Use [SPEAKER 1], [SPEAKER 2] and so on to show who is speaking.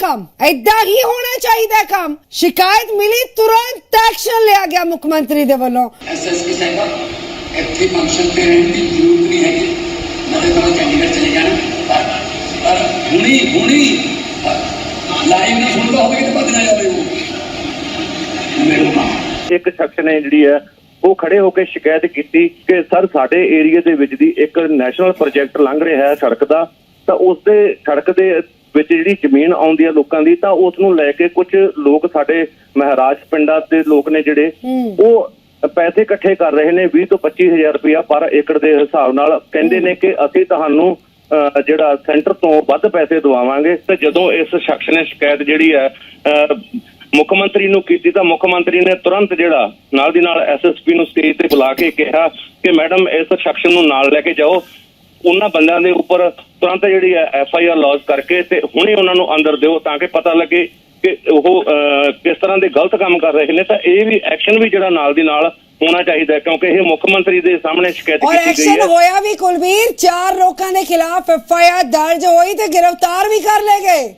[SPEAKER 1] ਕੰਮ ਐਦਾਂ ਹੀ ਹੋਣਾ ਚਾਹੀਦਾ ਕੰਮ। ਸ਼ਿਕਾਇਤ ਮਿਲੀ ਤੁਰੰਤ ਐਕਸ਼ਨ ਲਿਆ ਗਿਆ ਮੁੱਖ ਮੰਤਰੀ ਦੇ ਵੱਲੋਂ।
[SPEAKER 2] ਐਸਐਸਪੀ ਸਾਹਿਬ ਇੱਥੇ ਫੰਕਸ਼ਨ ਤੇ ਰਹਿਣ ਦੀ ਜ਼ਰੂਰਤ ਨਹੀਂ ਹੈਗੀ। ਮੈਂ ਤਾਂ ਚੰਡੀਗੜ੍ਹ ਚਲੇ ਜਾਣਾ। ਪਰ ਪਰ ਹੁਣੀ ਹੁਣੀ ਲਾਈਵ ਨਹੀਂ ਸੁਣਦਾ ਹੋਵੇ ਕਿ ਭੱਜ ਨਾ ਜਾਵੇ ਉਹ। ਮੇਰੇ ਮਾਂ
[SPEAKER 3] ਇੱਕ ਸ਼ਖਸ ਨੇ ਜਿਹੜੀ ਹੈ ਉਹ ਖੜੇ ਹੋ ਕੇ ਸ਼ਿਕਾਇਤ ਕੀਤੀ ਕਿ ਸਰ ਸਾਡੇ ਏਰੀਆ ਦੇ ਵਿੱਚ ਦੀ ਇੱਕ ਨੈਸ਼ਨਲ ਪ੍ਰੋਜੈਕਟ ਲੰਘ ਰਿਹਾ ਹੈ ਸੜਕ ਦਾ। ਤਾਂ ਉਸ ਦੇ ਸੜਕ ਦੇ ਵਿੱਚ ਜਿਹੜੀ ਜ਼ਮੀਨ ਆਉਂਦੀ ਹੈ ਲੋਕਾਂ ਦੀ ਤਾਂ ਉਸ ਨੂੰ ਲੈ ਕੇ ਕੁਝ ਲੋਕ ਸਾਡੇ ਮਹਾਰਾਜ ਪਿੰਡਾਂ ਦੇ ਲੋਕ ਨੇ ਜਿਹੜੇ ਉਹ ਪੈਸੇ ਇਕੱਠੇ ਕਰ ਰਹੇ ਨੇ 20 ਤੋਂ 25000 ਰੁਪਇਆ ਪਰ ਏਕੜ ਦੇ ਹਿਸਾਬ ਨਾਲ। ਕਹਿੰਦੇ ਨੇ ਕਿ ਅਸੀਂ ਤੁਹਾਨੂੰ ਜਿਹੜਾ ਸੈਂਟਰ ਤੋਂ ਵੱਧ ਪੈਸੇ ਦਵਾਵਾਂਗੇ। ਤੇ ਜਦੋਂ ਇਸ ਸ਼ਖਸ ਨੇ ਸ਼ਿਕਾਇਤ ਜਿਹੜੀ ਹੈ ਮੁੱਖ ਮੰਤਰੀ ਨੂੰ ਕੀਤੀ ਤਾਂ ਮੁੱਖ ਮੰਤਰੀ ਨੇ ਤੁਰੰਤ ਜਿਹੜਾ ਨਾਲ ਦੀ ਨਾਲ ਐਸਐਸਪੀ ਨੂੰ ਸਟੇਜ ਤੇ ਬੁਲਾ ਕੇ ਕਿਹਾ ਕਿ ਮੈਡਮ ਇਸ ਸ਼ਖਸ ਨੂੰ ਨਾਲ ਲੈ ਕੇ ਜਾਓ। ਉਹਨਾਂ ਬੰਦਿਆਂ ਦੇ ਉੱਪਰ ਤੁਰੰਤ ਜਿਹੜੀ ਹੈ ਐਫ ਆਈ ਆਰ ਲੌਜ ਕਰਕੇ ਤੇ ਹੁਣੇ ਉਹਨਾਂ ਨੂੰ ਅੰਦਰ ਦਿਓ ਤਾਂ ਕਿ ਪਤਾ ਲੱਗੇ ਕਿ ਉਹ ਕਿਸ ਤਰ੍ਹਾਂ ਦੇ ਗਲਤ ਕੰਮ ਕਰ ਰਹੇ ਨੇ। ਤਾਂ ਇਹ ਵੀ ਐਕਸ਼ਨ ਵੀ ਜਿਹੜਾ ਨਾਲ ਦੀ ਨਾਲ ਹੋਣਾ ਚਾਹੀਦਾ ਕਿਉਂਕਿ ਇਹ ਮੁੱਖ ਮੰਤਰੀ ਦੇ ਸਾਹਮਣੇ ਸ਼ਿਕਾਇਤ ਕੀਤੀ ਗਈ
[SPEAKER 1] ਐਕਸ਼ਨ
[SPEAKER 3] ਹੈ।
[SPEAKER 1] ਹੋਇਆ ਵੀ ਕੁਲਵੀਰ ਚਾਰ ਲੋਕਾਂ ਦੇ ਖਿਲਾਫ ਐਫ ਆਈ ਆਰ ਦਰਜ ਹੋਈ ਤੇ ਗ੍ਰਿਫਤਾਰ ਵੀ ਕਰ ਲਏ ਗਏ।